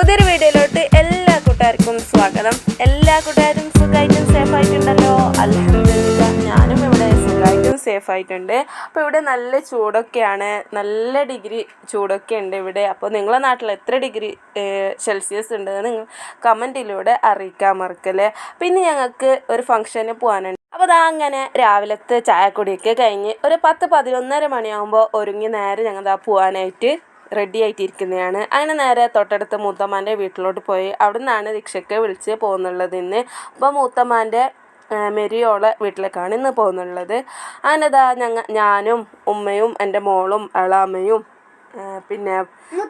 പുതിയൊരു വീഡിയോയിലോട്ട് എല്ലാ കൂട്ടുകാർക്കും സ്വാഗതം. എല്ലാ കൂട്ടുകാരും സുഖമായിട്ടും സേഫ് ആയിട്ടുണ്ടല്ലോ അലഹമില്ല ഞാനും ഇവിടെ സുഖമായിട്ടും സേഫ് ആയിട്ടുണ്ട് അപ്പോൾ ഇവിടെ നല്ല ചൂടൊക്കെയാണ്. നല്ല ഡിഗ്രി ചൂടൊക്കെ ഉണ്ട് ഇവിടെ. അപ്പോൾ നിങ്ങളെ നാട്ടിൽ എത്ര ഡിഗ്രി സെൽഷ്യസ് ഉണ്ട് നിങ്ങൾ കമന്റിലൂടെ അറിയിക്കാൻ മറക്കല്ലേ? പിന്നെ ഞങ്ങൾക്ക് ഒരു ഫംഗ്ഷന് പോകാനുണ്ട്. അപ്പോൾ അതാ അങ്ങനെ രാവിലത്തെ ചായക്കുടിയൊക്കെ കഴിഞ്ഞ് ഒരു പത്ത് പതിനൊന്നര മണിയാകുമ്പോൾ ഒരുങ്ങി നേരെ ഞങ്ങൾ ദാ പോകാനായിട്ട് റെഡി ആയിട്ടിരിക്കുന്നതാണ് അങ്ങനെ നേരെ തൊട്ടടുത്ത് മൂത്തമ്മാന്റെ വീട്ടിലോട്ട് പോയി. അവിടെ നിന്നാണ് ദീക്ഷയ്ക്ക് വിളിച്ച് പോകുന്നുള്ളത് ഇന്ന്. അപ്പോൾ മൂത്തമ്മാന്റെ മെരിയോളെ വീട്ടിലേക്കാണ് ഇന്ന് പോകുന്നുള്ളത്. അങ്ങനെ ഇതാ ഞങ്ങൾ ഞാനും ഉമ്മയും എന്റെ മോളും എളാമ്മയും ആ, പിന്നെ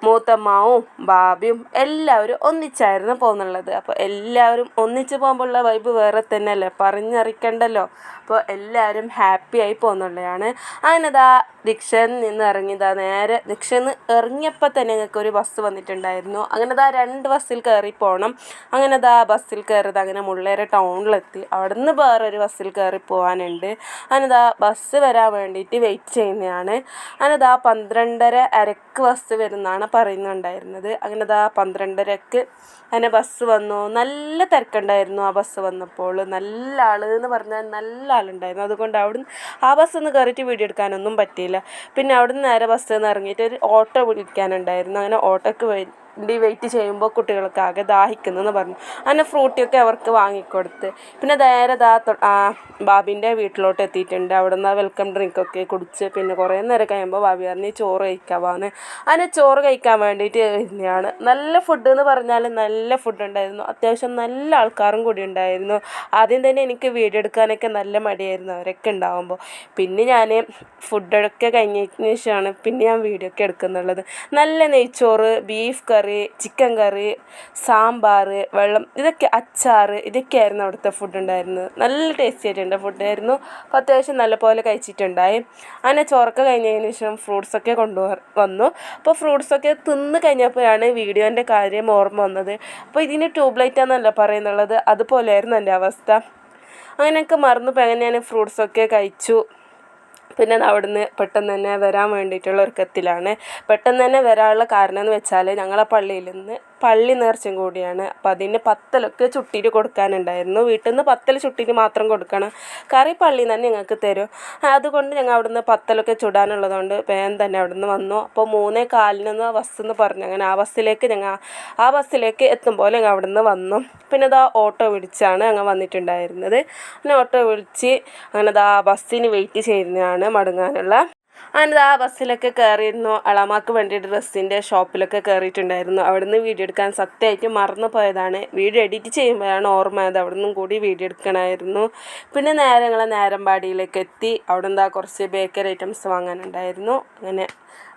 മൂത്തമ്മാവും ബാബിയും എല്ലാവരും ഒന്നിച്ചായിരുന്നു പോകുന്നുള്ളത്. അപ്പോൾ എല്ലാവരും ഒന്നിച്ച് പോകുമ്പോഴുള്ള വൈബ് വേറെ തന്നെയല്ലേ? പറഞ്ഞറിയിക്കണ്ടല്ലോ. അപ്പോൾ എല്ലാവരും ഹാപ്പിയായി പോകുന്നുള്ളതാണ്. അങ്ങനെ ദാ ദീക്ഷയിൽ നിന്ന് ഇറങ്ങിയതാ നേരെ ദീക്ഷയിൽ നിന്ന് ഇറങ്ങിയപ്പോൾ തന്നെ ഞങ്ങൾക്ക് ഒരു ബസ് വന്നിട്ടുണ്ടായിരുന്നു. അങ്ങനെ ദാ രണ്ട് ബസ്സിൽ കയറി പോകണം അങ്ങനെ ദാ ബസ്സിൽ കയറിയത് അങ്ങനെ മുള്ളേരെ ടൗണിലെത്തി അവിടെ നിന്ന് വേറൊരു ബസ്സിൽ കയറി പോകാനുണ്ട് അങ്ങനെ ദാ ബസ് വരാൻ വേണ്ടിയിട്ട് വെയിറ്റ് ചെയ്യുന്നതാണ്. അങ്ങനെ പന്ത്രണ്ടര പന്ത്രണ്ടര അരക്ക് ബസ് വരുന്നതാണ് പറയുന്നുണ്ടായിരുന്നത്. അങ്ങനെ ദാ പന്ത്രണ്ടരക്ക് അങ്ങനെ ബസ് വന്നു. നല്ല തിരക്കുണ്ടായിരുന്നു ആ ബസ് വന്നപ്പോൾ. നല്ല ആൾ എന്ന് പറഞ്ഞാൽ നല്ല ആളുണ്ടായിരുന്നു. അതുകൊണ്ട് അവിടുന്ന് ആ ബസ് ഒന്ന് കയറിയിട്ട് വീഡിയോ എടുക്കാനൊന്നും പറ്റിയില്ല. പിന്നെ അവിടുന്ന് നേരെ ബസ്സിൽ നിന്ന് ഇറങ്ങിയിട്ട് ഒരു ഓട്ടോ വിളിക്കാനുണ്ടായിരുന്നു. അങ്ങനെ ഓട്ടോക്ക് വേണ്ടി വെയിറ്റ് ചെയ്യുമ്പോൾ കുട്ടികൾക്ക് ആകെ ദാഹിക്കുന്നെന്ന് പറഞ്ഞു. അങ്ങനെ ഫ്രൂട്ടിയൊക്കെ അവർക്ക് വാങ്ങിക്കൊടുത്ത്. പിന്നെ നേരെ ദാ ബാബിന്റെ വീട്ടിലോട്ട് എത്തിയിട്ടുണ്ട്. അവിടെ നിന്ന് വെൽക്കം ഡ്രിങ്കൊക്കെ കുടിച്ച് പിന്നെ കുറേ നേരം കഴിയുമ്പോൾ ബാബി പറഞ്ഞ് ചോറ് കഴിക്കാവാന്ന്. അങ്ങനെ ചോറ് കഴിക്കാൻ വേണ്ടിയിട്ട് ഇരുന്നതാണ് നല്ല ഫുഡ് എന്ന് പറഞ്ഞാൽ നല്ല ഫുഡ് ഉണ്ടായിരുന്നു. അത്യാവശ്യം നല്ല ആൾക്കാരും കൂടി ഉണ്ടായിരുന്നു. ആദ്യം തന്നെ എനിക്ക് വീഡിയോ എടുക്കാനൊക്കെ നല്ല മടിയായിരുന്നു അവരൊക്കെ ഉണ്ടാകുമ്പോൾ പിന്നെ ഞാൻ ഫുഡൊക്കെ കഴിഞ്ഞതിന് ശേഷമാണ് പിന്നെ ഞാൻ വീഡിയോ ഒക്കെ എടുക്കുന്നുള്ളത്. നല്ല നെയ്ച്ചോറ് beef curry chicken curry sambar വെള്ളം ഇതൊക്കെ അച്ചാർ ഇതൊക്കെയായിരുന്നു അവിടുത്തെ ഫുഡ് ഉണ്ടായിരുന്നത്. നല്ല ടേസ്റ്റി ആയിട്ടുണ്ട്. ഫുഡ് ആയിരുന്നു. അപ്പോൾ അത്യാവശ്യം നല്ലപോലെ കഴിച്ചിട്ടുണ്ടായി. അങ്ങനെ ചോറൊക്കെ കഴിഞ്ഞതിന് ശേഷം ഫ്രൂട്ട്സൊക്കെ കൊണ്ടു വന്നു. അപ്പോൾ ഫ്രൂട്ട്സൊക്കെ തിന്ന് കഴിഞ്ഞപ്പോഴാണ് വീഡിയോന്റെ കാര്യം ഓർമ്മ വന്നത്. അപ്പോൾ ഇതിന് ട്യൂബ് ആണെന്നല്ല പറയുന്നുള്ളത്. അതുപോലെയായിരുന്നു എന്റെ അവസ്ഥ. അങ്ങനെയൊക്കെ മറന്നു. പോയി അങ്ങനെ ഞാൻ ഫ്രൂട്ട്സൊക്കെ കഴിച്ചു? പിന്നെ അവിടുന്ന് പെട്ടെന്ന് തന്നെ വരാൻ വേണ്ടിയിട്ടുള്ള ഒരുക്കത്തിലാണ്. പെട്ടെന്ന് തന്നെ വരാനുള്ള കാരണം എന്ന് വെച്ചാൽ ഞങ്ങളെ പള്ളിയിൽ നിന്ന് പള്ളി നേർച്ചയും കൂടിയാണ്. അപ്പം അതിന് പത്തലൊക്കെ ചുട്ടിയിട്ട് കൊടുക്കാനുണ്ടായിരുന്നു. വീട്ടിൽ നിന്ന് പത്തൽ ചുട്ടിയിട്ട് മാത്രം കൊടുക്കണം. കറി നിന്ന് തന്നെ ഞങ്ങൾക്ക് തരും. അതുകൊണ്ട് ഞങ്ങൾ അവിടുന്ന് പത്തലൊക്കെ ചുടാനുള്ളതുകൊണ്ട് വേഗം തന്നെ അവിടുന്ന് വന്നു. അപ്പോൾ മൂന്നേ കാലിനൊന്ന് ബസ് എന്ന് പറഞ്ഞു. അങ്ങനെ ആ ബസ്സിലേക്ക് ഞങ്ങൾ ആ ബസ്സിലേക്ക് എത്തുമ്പോൾ ഞങ്ങൾ അവിടുന്ന് വന്നു. പിന്നെ ഇതാ ഓട്ടോ വിളിച്ചാണ് ഞങ്ങൾ വന്നിട്ടുണ്ടായിരുന്നത്. പിന്നെ ഓട്ടോ വിളിച്ച് അങ്ങനെ ഇതാ ബസ്സിന് വെയിറ്റ് ചെയ്യുന്നതാണ് മടങ്ങാനുള്ള അങ്ങനെ ആ ബസ്സിലൊക്കെ കയറിയിരുന്നു അളമാക്ക് വേണ്ടി ഡ്രസ്സിന്റെ ഷോപ്പിലൊക്കെ കയറിയിട്ടുണ്ടായിരുന്നു അവിടുന്ന് വീഡിയോ എടുക്കാൻ സത്യമായിട്ട് മറന്നു പോയതാണ്. വീഡിയോ എഡിറ്റ് ചെയ്യുമ്പോഴാണ് ഓർമ്മ ആയത് അവിടെ നിന്നും കൂടി വീഡിയോ എടുക്കണമായിരുന്നു. പിന്നെ നേരെ നേരമ്പാടിയിലേക്ക് എത്തി. അവിടെ എന്താ കുറച്ച് ബേക്കറി ഐറ്റംസ് വാങ്ങാനുണ്ടായിരുന്നു. അങ്ങനെ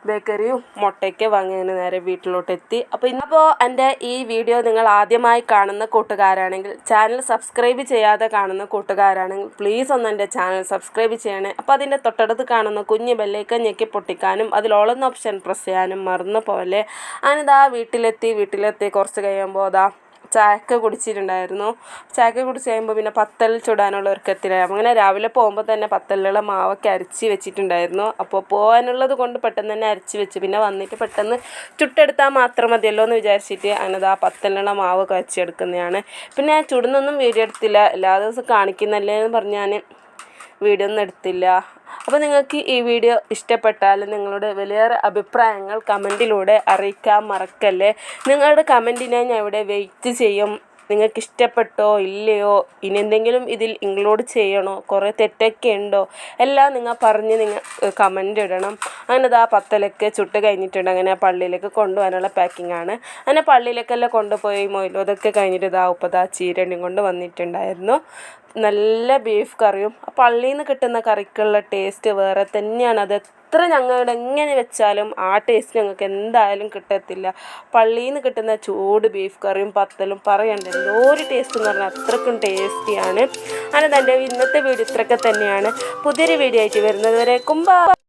ബേക്കറിയും മുട്ടയൊക്കെ വാങ്ങിയതിന് നേരെ വീട്ടിലോട്ട് എത്തി അപ്പോൾ ഇന്നപ്പോൾ എന്റെ ഈ വീഡിയോ നിങ്ങൾ ആദ്യമായി കാണുന്ന കൂട്ടുകാരാണെങ്കിൽ ചാനൽ സബ്സ്ക്രൈബ് ചെയ്യാതെ കാണുന്ന കൂട്ടുകാരാണെങ്കിൽ പ്ലീസ് ഒന്ന് എന്റെ ചാനൽ സബ്സ്ക്രൈബ് ചെയ്യണേ. അപ്പോൾ അതിന്റെ തൊട്ടടുത്ത് കാണുന്ന കുഞ്ഞ് ബെല്ലേക്ക് ഞെക്കി പൊട്ടിക്കാനും അതിലോളുന്ന ഓപ്ഷൻ പ്രസ് ചെയ്യാനും മറന്നു പോലെ ഞാനിതാ വീട്ടിലെത്തി വീട്ടിലെത്തി കുറച്ച് കഴിയുമ്പോൾ അതാ ചായക്ക കുടിച്ചിട്ടുണ്ടായിരുന്നു. ചായക്ക കുടിച്ച് കഴിയുമ്പോൾ പിന്നെ പത്തൽ ചുടാനുള്ള ഒരുക്കത്തിലായി അങ്ങനെ രാവിലെ പോകുമ്പോൾ തന്നെ പത്തലുള്ള മാവൊക്കെ അരച്ച് വെച്ചിട്ടുണ്ടായിരുന്നു. അപ്പോൾ പോകാനുള്ളത് കൊണ്ട് പെട്ടെന്ന് തന്നെ അരച്ച് വെച്ച്. പിന്നെ വന്നിട്ട് പെട്ടെന്ന് ചുട്ടെടുത്താൽ മാത്രം മതിയല്ലോ എന്ന് വിചാരിച്ചിട്ട് അങ്ങനത് ആ പത്തലുള്ള മാവൊക്കെ അരച്ചെടുക്കുന്നതാണ് പിന്നെ ചുടുന്നൊന്നും വീഡിയോ എടുത്തില്ല. എല്ലാ ദിവസവും കാണിക്കുന്നല്ലേ എന്ന് പറഞ്ഞ് ഞാൻ വീഡിയോ ഒന്നും എടുത്തില്ല. അപ്പോൾ നിങ്ങൾക്ക് ഈ വീഡിയോ ഇഷ്ടപ്പെട്ടാൽ നിങ്ങളുടെ വലിയേറെ അഭിപ്രായങ്ങൾ കമന്റിലൂടെ അറിയിക്കാൻ മറക്കല്ലേ? നിങ്ങളുടെ കമന്റിനെ ഞാൻ ഇവിടെ വെയിറ്റ് ചെയ്യും. നിങ്ങൾക്ക് ഇഷ്ടപ്പെട്ടോ ഇല്ലയോ? ഇനി എന്തെങ്കിലും ഇതിൽ ഇൻക്ലൂഡ് ചെയ്യണോ? കുറേ തെറ്റൊക്കെ ഉണ്ടോ? എല്ലാം നിങ്ങൾ പറഞ്ഞ് നിങ്ങൾ കമന്റ് ഇടണം. അങ്ങനെ ആ പത്തലൊക്കെ ചുട്ട് കഴിഞ്ഞിട്ടുണ്ട്. അങ്ങനെ പള്ളിയിലേക്ക് കൊണ്ടുപോകാനുള്ള പാക്കിംഗ് ആണ്. അങ്ങനെ പള്ളിയിലേക്കെല്ലാം കൊണ്ടുപോയി മൊയിലും അതൊക്കെ കഴിഞ്ഞിട്ട് ഇതാ ഉപ്പതാ ചീരണ്ടിയും കൊണ്ട് വന്നിട്ടുണ്ടായിരുന്നു. നല്ല ബീഫ് കറിയും. പള്ളിയിൽ നിന്ന് കിട്ടുന്ന കറിക്കുള്ള ടേസ്റ്റ് വേറെ തന്നെയാണ്. അത് എത്ര ഞങ്ങളുടെ എങ്ങനെ വെച്ചാലും ആ ടേസ്റ്റ് ഞങ്ങൾക്ക് എന്തായാലും കിട്ടത്തില്ല. പള്ളിയിൽ നിന്ന് കിട്ടുന്ന ചൂട് ബീഫ് കറിയും പത്തലും പറയണ്ട. എന്തോ ഒരു ടേസ്റ്റ് എന്ന് പറഞ്ഞാൽ അത്രക്കും ടേസ്റ്റിയാണ് അങ്ങനെ എന്റെ ഇന്നത്തെ വീഡിയോ ഇത്രയൊക്കെ തന്നെയാണ്. പുതിയൊരു വീഡിയോ ആയിട്ട് വരുന്നത് വരെ കുമ്പ